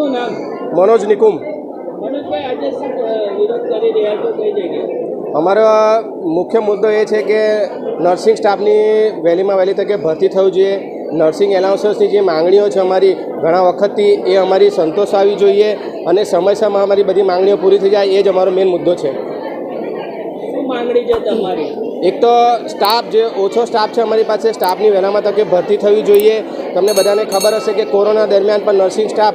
આપનું નામ? મનોજ નિકુમ. અમારો મુખ્ય મુદ્દો એ છે કે નર્સિંગ સ્ટાફની વહેલીમાં વહેલી તકે ભરતી થવું જોઈએ. નર્સિંગ એલાઉન્સર્સની જે માંગણીઓ છે અમારી ઘણા વખતથી એ અમારી સંતોષ આવી જોઈએ અને સમયસરમાં અમારી બધી માંગણીઓ પૂરી થઈ જાય એ જ અમારો મેઇન મુદ્દો છે. માંગણી છે તમારી? એક તો સ્ટાફ જે ઓછો સ્ટાફ છે અમારી પાસે સ્ટાફની વહેલામાં તકે ભરતી થવી જોઈએ. તમને બધાને ખબર હશે કે કોરોના દરમિયાન પણ નર્સિંગ સ્ટાફ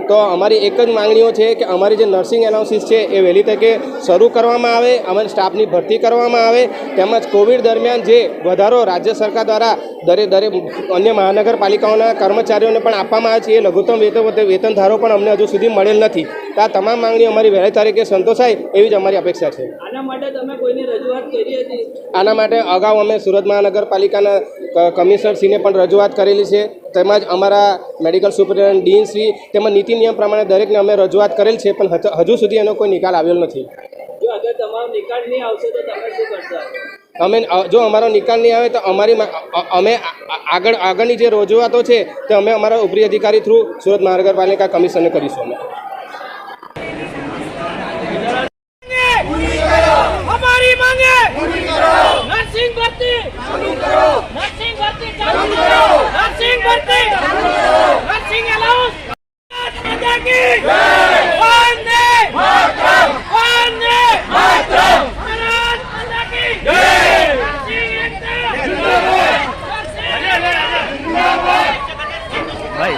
તો અમારી એક જ માંગણીઓ છે કે અમારી જે નર્સિંગ એનાલિસિસ છે એ વહેલી તકે શરૂ કરવામાં આવે, અમારી સ્ટાફની ભરતી કરવામાં આવે, તેમજ કોવિડ દરમિયાન જે વધારો રાજ્ય સરકાર દ્વારા દરે દરે અન્ય મહાનગરપાલિકાઓના કર્મચારીઓને પણ આપવામાં આવે છે, એ લઘુત્તમ વેતન વેતન ધારો પણ અમને હજુ સુધી મળેલ નથી. તો આ તમામ માંગણીઓ અમારી વહેલી તારીખે સંતોષાય એવી જ અમારી અપેક્ષા છે. આના માટે તમે કોઈની રજૂઆત કરી હતી? આના માટે અગાઉ અમે સુરત મહાનગરપાલિકાના કમિશનરશ્રીને પણ રજૂઆત કરેલી છે. તેમજ અમારા મેડિકલ સુપરિન્ટેન્ડન્ટ ડીનશ્રી તેમજ નીતિ નિયમ પ્રમાણે દરેકને અમે રજૂઆત કરેલ છે પણ હજ- સુધી એનો કોઈ નિકાલ આવેલ નથી. અમે જો અમારો નિકાલ નહીં આવે તો અમારી અમે આગળ આગળની જે રજૂઆતો છે તે અમે અમારા ઉપરી અધિકારી થ્રુ સુરત મહાનગરપાલિકા કમિશનને કરીશું અમે. भरती नर्सिंग अलाउंस की वंदे मातरम वंदे मातरम भारत माता की जय नर्सिंग एकता जिंदाबाद भाई